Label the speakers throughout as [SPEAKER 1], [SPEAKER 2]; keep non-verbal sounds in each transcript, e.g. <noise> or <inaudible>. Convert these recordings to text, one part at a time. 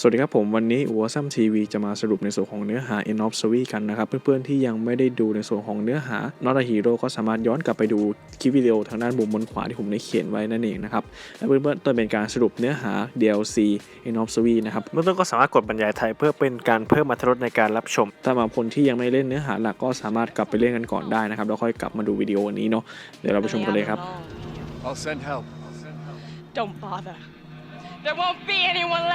[SPEAKER 1] สวัสดีครับผมวันนี้อัวซัมทีวีจะมาสรุปในส่วนของเนื้อหา End of Story กันนะครับ เพื่อนๆที่ยังไม่ได้ดูในส่วนของเนื้อหา Not a Hero ก็สามารถย้อนกลับไปดูคลิปวิดีโอทางด้านมุมบนขวาที่ผมได้เขียนไว้นั่นเองนะครับและเพื่อนๆต้นเป็นการสรุปเนื้อหา DLC End of Story นะครับเบื้องต้นก็สามารถกดบรรยายไทยเพื่อเป็นการเพิ่มอรรถรสในการรับชมถ้าบางคนที่ยังไม่เล่นเนื้อหาหลักก็สามารถกลับไปเล่นกันก่อนได้นะครับแล้วค่อยกลับมาดูวิดีโอนี้เนาะเดี๋ยวเราไปชมกันเลยครับ
[SPEAKER 2] I'll send help.
[SPEAKER 3] Don't bother.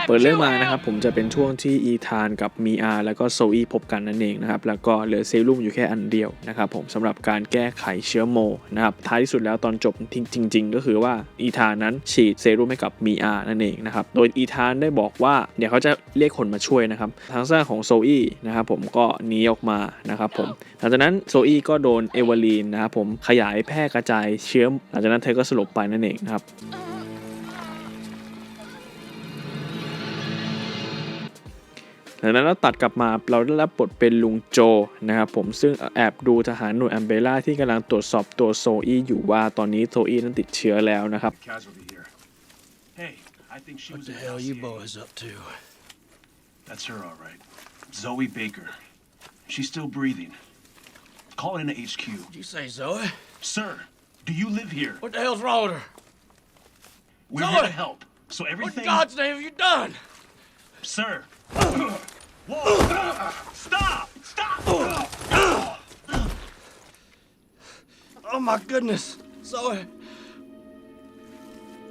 [SPEAKER 1] เปิดเรื่อง
[SPEAKER 3] to
[SPEAKER 1] มา
[SPEAKER 3] help.
[SPEAKER 1] นะครับผมจะเป็นช่วงที่อีธานกับมีอาแล้วก็โซอีพบกันนั่นเองนะครับแล้วก็เหลือเซรุ่มอยู่แค่อันเดียวนะครับผมสำหรับการแก้ไขเชื้อโมนะครับท้ายที่สุดแล้วตอนจบจริง ๆ ก็คือว่าอีธานนั้นฉีดเซรุ่มให้กับมีอานั่นเองนะครับโดยอีธานได้บอกว่าเดี๋ยวเขาจะเรียกคนมาช่วยนะครับทางด้านของโซอีนะครับผมก็หนีออกมานะครับผมหลังจากนั้นโซอีก็โดนเอเวอรีนนะครับผมขยายแพร่กระจายเชื้อหลังจากนั้นเธอก็สลบไปนั่นเองนะครับ จากนั้นเราตัดกลับมาเราได้รับบทเป็นลุงโจนะครับผมซึ่งแอบดูทหารหน่วยอัมเบล่าที่กำลังตรวจสอบตัวโซอีอยู่ว่าตอนนี้โซอีนั้นติดเชื้อแล้วนะครับ
[SPEAKER 2] Casualty here. Hey, I think she
[SPEAKER 4] What
[SPEAKER 2] was
[SPEAKER 4] the
[SPEAKER 2] in
[SPEAKER 4] hell you
[SPEAKER 2] LCA.
[SPEAKER 4] boys up to?
[SPEAKER 2] That's her, all right. Zoe Baker. She's still breathing. Call in to HQ.
[SPEAKER 4] Did you say Zoe?
[SPEAKER 2] Sir, do you live here?
[SPEAKER 4] What the hell's wrong with her?
[SPEAKER 2] We're here to
[SPEAKER 4] Zoe!
[SPEAKER 2] help. So
[SPEAKER 4] What in
[SPEAKER 2] everything.
[SPEAKER 4] God's name have you done?
[SPEAKER 2] Sir. Whoa! Stop! Stop!
[SPEAKER 4] Oh my goodness, Zoe. Uh,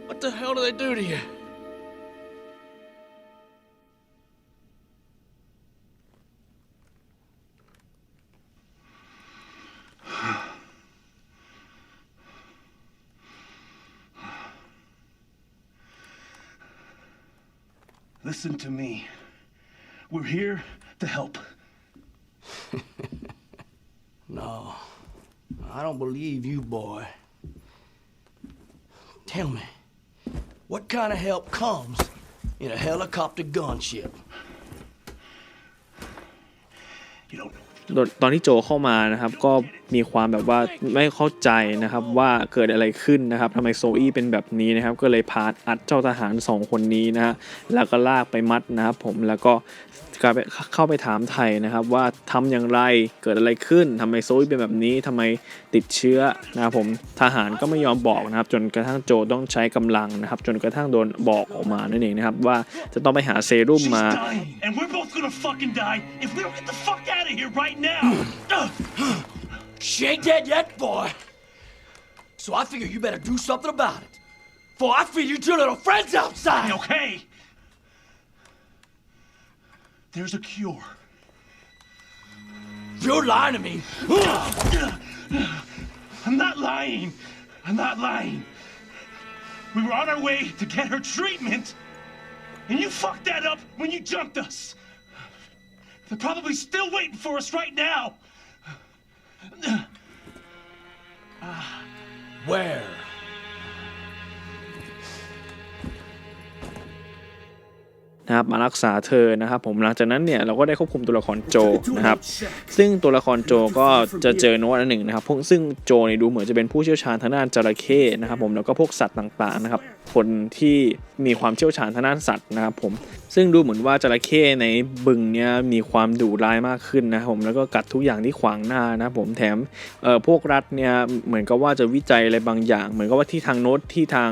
[SPEAKER 4] what the hell do they do to you?
[SPEAKER 2] Listen to me. We're here to help. <laughs>
[SPEAKER 4] No, I don't believe you, boy. Tell me, what kind of help comes in a helicopter gunship?
[SPEAKER 1] ตอนที่โจเข้ามานะครับก็มีความแบบว่าไม่เข้าใจนะครับว่าเกิดอะไรขึ้นนะครับทำไมโซอี้เป็นแบบนี้นะครับก็เลยพาอัดเจ้าทหารสองคนนี้นะฮะแล้วก็ลากไปมัดนะครับผมแล้วก็ เข้าไปถามไทยนะครับว่าทำอย่างไรเกิดอะไรขึ้นทำไมโซอี้เป็นแบบนี้ทำไมติดเชื้อนะครับผมทหารก็ไม่ยอมบอกนะครับ จนกระทั่งโจต้องใช้กำลังนะครับ จนกระทั่งโดนบอกออกมานั่นเองนะครับว่าจะต้องไปหาเซรุ่ม
[SPEAKER 2] She's
[SPEAKER 1] มา
[SPEAKER 2] dying, and we're both gonna fucking die if we don't get the fuck out of here right now. Ugh.
[SPEAKER 4] She ain't dead yet, boy. So I figure you better do something about it. For I feed you two little friends outside.
[SPEAKER 2] okay. There's a cure.
[SPEAKER 4] You're lying to me.
[SPEAKER 2] I'm not lying. I'm not lying. We were on our way to get her treatment, and you fucked that up when you jumped us. They're probably still waiting for us right now.
[SPEAKER 4] Where?
[SPEAKER 1] นะครับมารักษาเธอนะครับผมหลังจากนั้นเนี่ยเราก็ได้ควบคุมตัวละครโจนะครับซึ่งตัวละครโจก็จะเจอโน้ตอันหนึ่งนะครับพวกซึ่งโจเนี่ยดูเหมือนจะเป็นผู้เชี่ยวชาญทางด้านจระเข้นะครับผมแล้วก็พวกสัตว์ต่างๆนะครับคนที่มีความเชี่ยวชาญทางด้านสัตว์นะครับผมซึ่งดูเหมือนว่าจระเข้ในบึงเนี่ยมีความดุร้ายมากขึ้นนะครับผมแล้วก็กัดทุกอย่างที่ขวางหน้านะครับผมแถมเอ่อพวกรัฐเนี่ยเหมือนกับว่าจะวิจัยอะไรบางอย่าง เหมือนกับว่าที่ทางโน้ตที่ทาง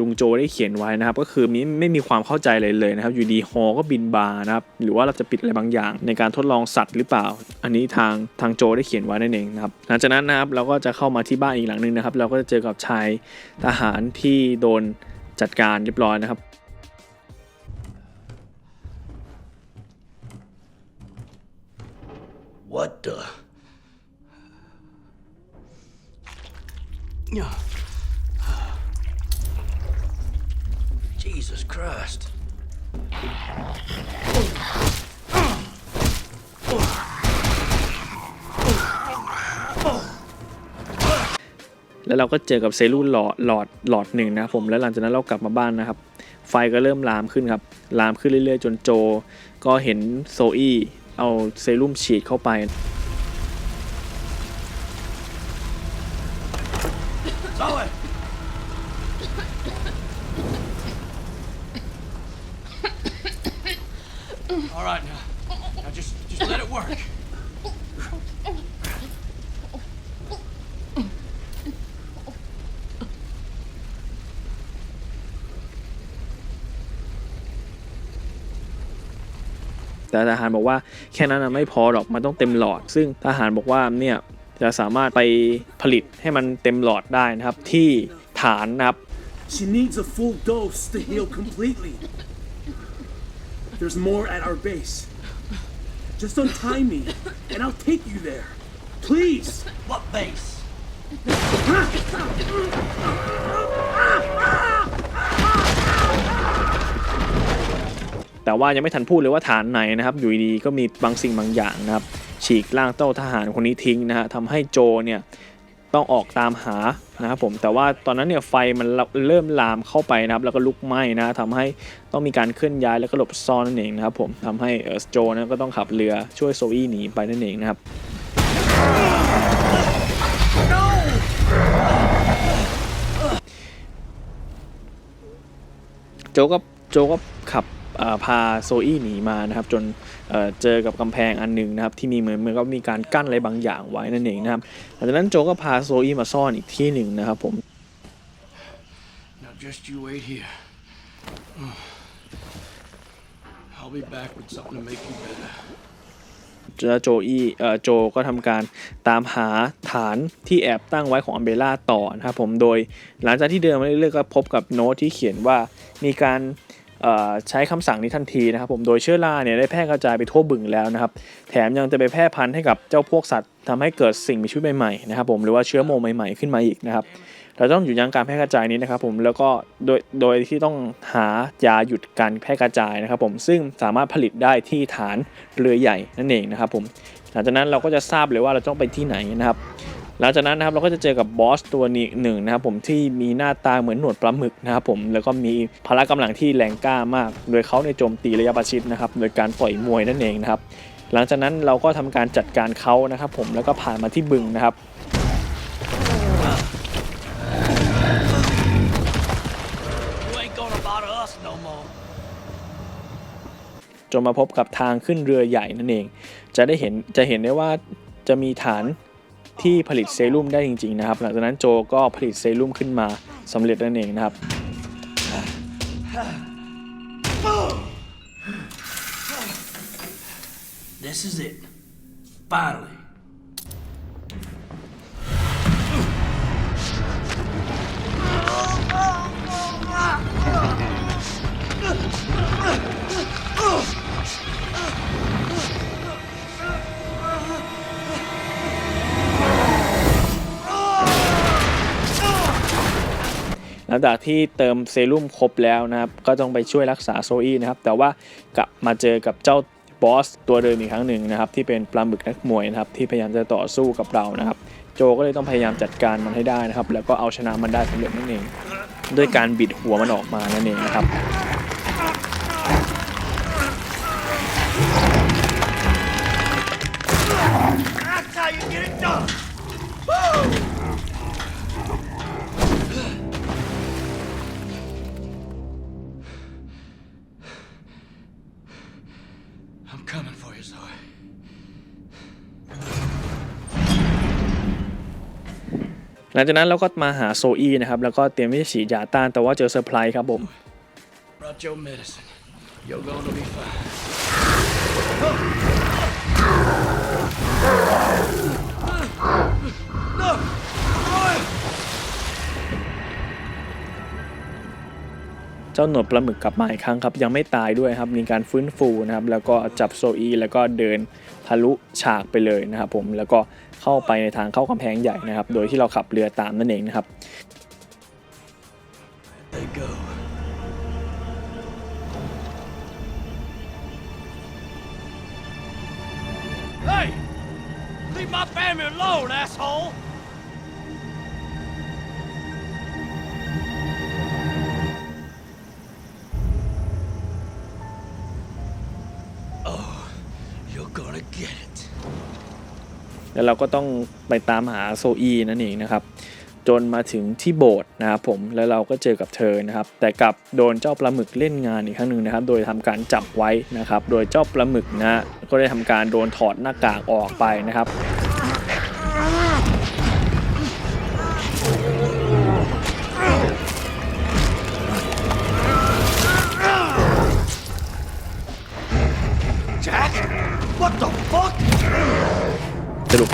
[SPEAKER 1] ลุงโจได้เขียนไว้นะครับ ก็คือมิไม่มีความเข้าใจเลยเลยนะครับ อยู่ดีฮอก็บินบาร์นะครับ หรือว่าเราจะปิดอะไรบางอย่าง ในการทดลองสัตว์หรือเปล่า อันนี้ทางทางโจได้เขียนไว้นั่นเองนะครับ หลังจากนั้นนะครับเราก็จะเข้ามาที่บ้านอีกหลังหนึ่งนะครับ เราก็จะเจอกับชายทหารที่โดนจัดการเรียบร้อยนะครับ
[SPEAKER 4] What the? Yeah.
[SPEAKER 1] แล้วเราก็เจอกับเซลลูหลอดหลอดหลอดหนึ่งนะครับผมแล้วหลังจากนั้นเรากลับมาบ้านนะครับ ไฟก็เริ่มลามขึ้นครับลามขึ้นเรื่อยๆ จนโจ ก็เห็นโซอี้เอาเซรุ่มฉีดเข้าไป แต่ทหารบอกว่าแค่นั้นนะไม่พอหรอกมันต้องเต็มหลอด ซึ่งทหารบอกว่าเนี่ยจะสามารถไปผลิตให้มันเต็มหลอดได้นะครับที่ฐานนะครับ
[SPEAKER 5] She needs a full dose to heal completely. There's more at our base. Just untie me, and I'll take you there. Please!
[SPEAKER 4] What base?
[SPEAKER 1] แต่ว่ายังไม่ทันพูดเลยว่าฐานไหนนะครับอยู่ดีๆก็มีบางสิ่งบางอย่างนะครับ ฉีกล่างเจ้าทหารคนนี้ทิ้งนะฮะทำให้โจเนี่ยต้องออกตามหานะครับผมแต่ว่าตอนนั้นเนี่ยไฟมันเริ่มลามเข้าไปนะครับ แล้วก็ลุกไหม้นะทำให้ต้องมีการเคลื่อนย้ายแล้วก็หลบซ่อนนั่นเองนะครับผมทำให้เออโจนะก็ต้องขับเรือช่วยโซอี้หนีไปนั่นเองนะครับโจก็โจก็ขับ พาโซอี้หนีมานะครับจนเอ่อเจอกับกำแพงอันหนึ่งนะครับที่มีเหมือนเหมือนก็มีการกั้นอะไรบางอย่างไว้นั่นเองนะครับหลังจากนั้นโจก็พาโซอี้มาซ่อนอีกที่หนึ่งนะครับผม
[SPEAKER 4] Now just you wait here. I'll be back with something to make you better.
[SPEAKER 1] แล้วโจอี้เอ่อโจก็ทำการตามหาฐานที่แอบตั้งไว้ของอัมเบล่าต่อนะครับผมโดยหลังจากที่เดินมาเรื่อยๆก็พบกับโน้ตที่เขียนว่ามีการเอ่อ ใช้คำสั่งนี้ทันทีนะครับผมโดยเชื้อราเนี่ยได้แพร่กระจายไปทั่วบึงแล้วนะครับ แถมยังจะไปแพร่พันธุ์ให้กับเจ้าพวกสัตว์ทำให้เกิดสิ่งมีชีวิตใหม่ๆนะครับผมหรือว่าเชื้อโมใหม่ ๆขึ้นมาอีกนะครับเราต้องหยุดยั้งการแพร่กระจายนี้นะครับผมแล้วก็โดยโดยที่ต้องหายาหยุดการแพร่กระจายนะครับผมซึ่งสามารถผลิตได้ที่ฐานเรือใหญ่นั่นเองนะครับผมหลังจากนั้นเราก็จะทราบเลยว่าเราต้องไปที่ไหนนะครับ หลังจากนั้นนะครับเราก็จะเจอกับบอสตัวนี้หนึ่งนะครับผมที่มีหน้าตาเหมือนหนวดปลาหมึกนะครับผมแล้วก็มีพละกำลังที่แรงกล้ามาก โดยเขาในยโจมตีระยะประชิดนะครับโดยการต่อยมวยนั่นเองนะครับหลังจากนั้นเราก็ทำการจัดการเขานะครับผมแล้วก็ผ่านมาที่บึงนะครับ
[SPEAKER 4] You ain't gonna bother us no more.
[SPEAKER 1] จนมาพบกับทางขึ้นเรือใหญ่นั่นเอง จะได้เห็นจะเห็นได้ว่าจะมีฐาน ที่ผลิตเซรุ่มได้จริง ๆ นะครับ หลังจากนั้นโจก็ผลิตเซรุ่มขึ้นมาสำเร็จนั่นเองนะครับ
[SPEAKER 4] This is it. Finally.
[SPEAKER 1] หลังจากที่เติมเซรุ่มครบแล้วนะครับก็ต้องไปช่วยรักษาโซอี้นะครับแต่ว่ากลับมาเจอกับเจ้าบอสตัวเดิมอีกครั้งหนึ่งนะครับที่เป็นปลาหมึกนักมวยนะครับที่พยายามจะต่อสู้กับเรานะครับ โจก็เลยต้องพยายามจัดการมันให้ได้นะครับ แล้วก็เอาชนะมันได้สำเร็จนั่นเองด้วยการบิดหัวมันออกมานั่นเองนะครับ ลังจากนั้นเราก็มาหาโซอี้นะครับแล้วก็เตรียมที่จะฉีดยาต้านแต่ว่าเจอเซอร์ไพรส์ครับผม
[SPEAKER 4] Brought your medicine. You're going to be fine.
[SPEAKER 1] เจ้าหนวดปลาหมึกกลับมาอีกครั้งครับ ยังไม่ตายด้วยครับ มีการฟื้นฟูนะครับ แล้วก็จับโซอีแล้วก็เดินทะลุฉากไปเลยนะครับผมแล้วก็ เข้าไปในทางเข้ากำแพงใหญ่นะครับ โดยที่เราขับเรือตามนั่นเองนะครับ
[SPEAKER 4] Hey! Leave my family alone, asshole!
[SPEAKER 1] แล้วเราก็ต้องไปตามหาโซอีนั่นเองนะครับ จนมาถึงที่โบสถ์นะครับผมแล้วเราก็เจอกับเธอนะครับ แต่กลับโดนเจ้าปลาหมึกเล่นงานอีกครั้งหนึ่งนะครับ โดยทำการจับไว้นะครับ โดยเจ้าปลาหมึกนะฮะก็ได้ทำการโดนถอดหน้ากากออกไปนะครับ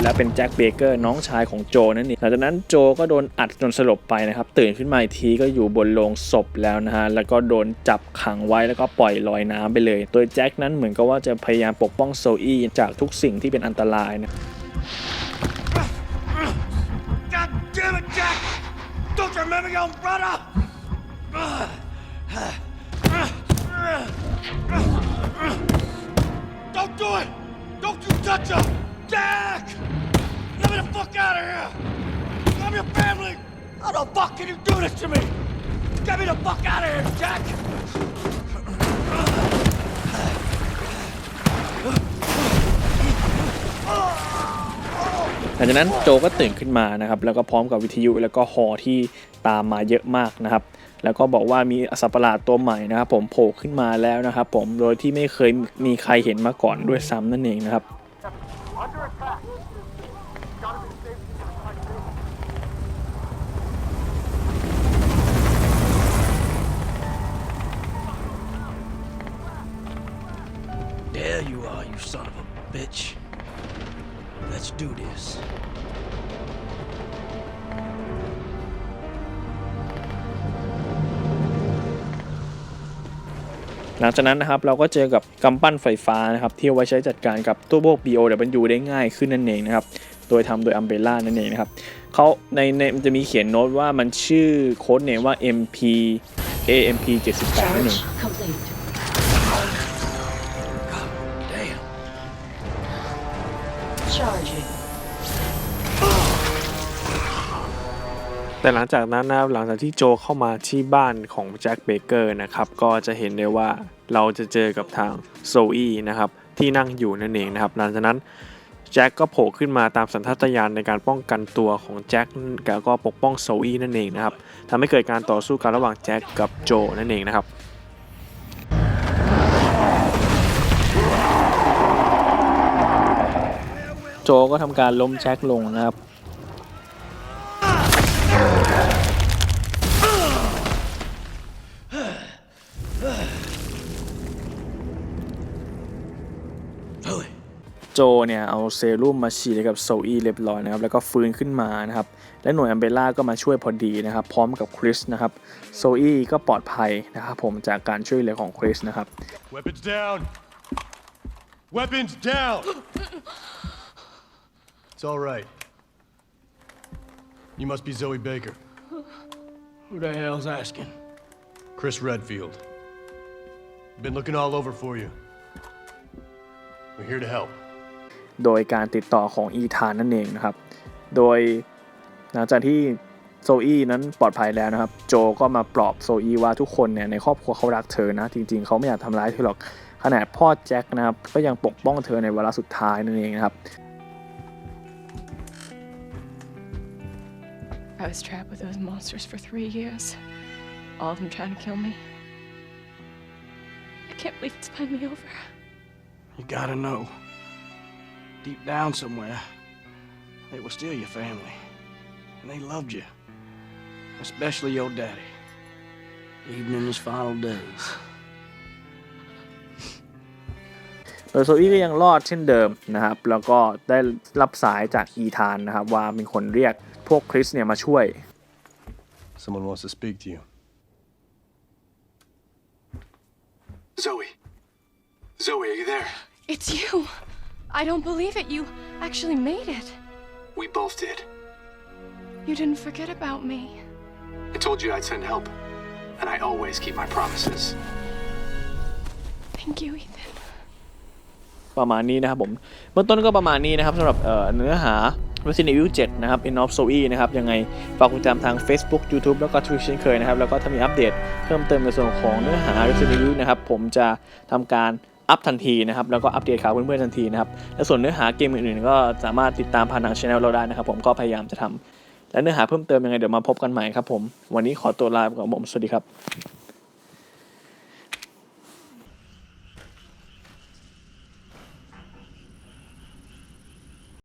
[SPEAKER 1] แล้วเป็นแจ็คเบเกอร์น้องชายของโจนั่นเองหลังจากนั้นโจก็โดนอัดจนสลบไปนะครับตื่นขึ้นมาอีกทีก็อยู่บนโลงศพแล้วนะฮะแล้วก็โดนจับขังไว้แล้วก็ปล่อยลอยน้ำไปเลยโดยแจ็คนั้นเหมือนกับว่าจะพยายามปกป้องโซอี้จากทุกสิ่งที่เป็นอันตรายนะ
[SPEAKER 4] God damn it, Jack! Don't you remember your own brother? Don't do it! Don't you touch him! Jack! Get me the fuck out of here! I'm your family! How the fuck can you do this to me? Get me the fuck out of here, Jack!
[SPEAKER 1] หลังจากนั้นโจก็ตื่นขึ้นมานะครับแล้วก็พร้อมกับวิทยุแล้วก็ฮอที่ตามมาเยอะมากนะครับ แล้วก็บอกว่ามีสัตว์ประหลาดตัวใหม่นะครับ ผมโผล่ขึ้นมาแล้วนะครับ ผมโดยที่ไม่เคยมีใครเห็นมาก่อนด้วยซ้ำนั่นเองนะครับ
[SPEAKER 4] There you are, you son of a bitch. Let's do this.
[SPEAKER 1] ลังจากนั้นนะครับเราก็เจอกับกำปั้นไฟฟ้านะครับที่เอาไว้ใช้จัดการกับตัวพวก BOW ได้ง่ายขึ้นนั่นเองนะครับโดยทำโดย Umbrella นั่นเองนะครับเขาในในมันจะมีเขียนโน้ตว่ามันชื่อโค้ดเนมว่า MP AMP 78นั่นเอง
[SPEAKER 6] Charge complete.
[SPEAKER 4] Damn.
[SPEAKER 6] Charging.
[SPEAKER 1] แต่หลังจากนั้นนะครับหลังจากที่โจเข้ามาที่บ้านของแจ็คเบเกอร์นะครับ ก็จะเห็นได้ว่า เราจะเจอกับทางโซอี้นะครับที่นั่งอยู่นั่นเองนะครับหลังจากนั้นแจ็คก็โผล่ขึ้นมาตามสัญชาตญาณในการป้องกันตัวของแจ็คแล้วก็ปกป้องโซอี้นั่นเองนะครับทำให้เกิดการต่อสู้กันระหว่างแจ็คกับโจนั่นเองนะครับโจก็ทำการล้มแจ็คลงนะครับ โจเนี่ยเอาเซรุ่มมาฉีดให้กับโซอี้เรียบร้อยนะครับแล้วก็ฟื้นขึ้นมานะครับและหน่วยอัมเบล่าก็มาช่วยพอดีนะครับพร้อมกับคริสนะครับโซอี้ก็ปลอดภัยนะครับผมจากการช่วยเหลือของคริสนะครับ
[SPEAKER 2] Weapons down. Weapons down.
[SPEAKER 7] It's all right. You must be Zoe Baker.
[SPEAKER 4] Who the hell's asking?
[SPEAKER 7] Chris Redfield. Been looking all over for you. We're here to help.
[SPEAKER 1] โดยการติดต่อของอีธานนั่นเองนะครับ โดยหลังจากที่โซอี้นั้นปลอดภัยแล้วนะครับ โจก็มาปลอบโซอี้ว่าทุกคนเนี่ยในครอบครัวเขารักเธอนะ จริงๆ เขาไม่อยากทำร้ายเธอหรอก ขนาดพ่อแจ็คนะครับก็ยังปกป้องเธอในเวลาสุดท้ายนั่นเองนะครับ
[SPEAKER 3] I was trapped with those monsters for three years. All of them trying to kill me. I can't believe it's finally over.
[SPEAKER 4] You gotta know. Deep down somewhere, they were still your family. And they loved you. Especially your daddy. Even in his final days.
[SPEAKER 1] โดยโซอี้ก็ยังรอดเช่นเดิมนะครับ แล้วก็ได้รับสายจากอีธานนะครับ ว่ามีคนเรียกพวกคริสเนี่ยมาช่วย
[SPEAKER 7] Someone wants to speak to you.
[SPEAKER 8] Zoe. Zoe, are you there?
[SPEAKER 3] It's you! I don't believe it. You actually made it.
[SPEAKER 8] We both did.
[SPEAKER 3] You didn't forget about me.
[SPEAKER 8] I told you I'd send help, and I always keep my promises.
[SPEAKER 3] Thank you, Ethan.
[SPEAKER 1] ประมาณนี้นะครับผมเบื้องต้นก็ประมาณนี้นะครับสำหรับเอ่อเนื้อหา Resident Evil 7 นะครับ End of Zoe นะครับ ยังไง ฝากกดติดตามทาง Facebook YouTube แล้วก็ Twitch เช่นเคยนะครับ แล้วก็ถ้ามีอัปเดตเพิ่มเติมในส่วนของเนื้อหา Resident Evil นะครับ ผมจะทำการ อัพทันทีนะครับแล้วก็อัปเดตข่าวเพื่อนๆทันทีนะครับและส่วนเนื้อหาเกมอื่นๆ ก็สามารถติดตามผ่านทางช anel เราได้นะครับ ผมก็พยายามจะทำหและเนื้อหาเพิ่มเติมยังไงเดี๋ยวมาพบกันใหม่ครับผมวันนี้ขอตัวลาไปก่อนครับผมสวัสดีครับ